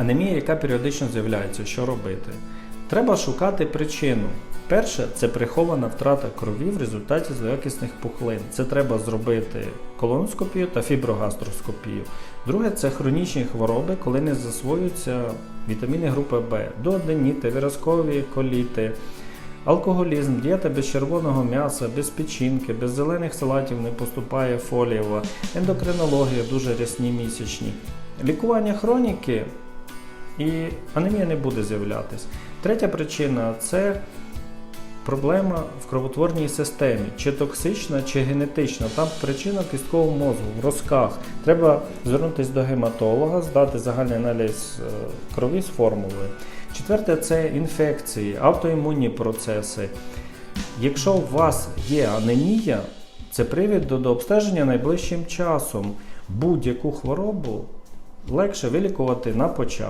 Анемія, яка періодично з'являється, що робити? Треба шукати причину. Перше це прихована втрата крові в результаті злоякісних пухлин. Це треба зробити колоноскопію та фіброгастроскопію. Друге це хронічні хвороби, коли не засвоюються вітаміни групи В, дооденіти, виразкові коліти, алкоголізм, дієта без червоного м'яса, без печінки, без зелених салатів не поступає фолієва, ендокринологія, дуже рясні місячні. Лікування хроніки і анемія не буде з'являтись. Третя причина це проблема в кровотворній системі, чи токсична, чи генетична. Там причина в кістковому мозку, в розках. Треба звернутися до гематолога, здати загальний аналіз е, крові з формулою. Четверте це інфекції, автоімунні процеси. Якщо у вас є анемія, це привід до обстеження найближчим часом. Будь-яку хворобу легше вилікувати на початку.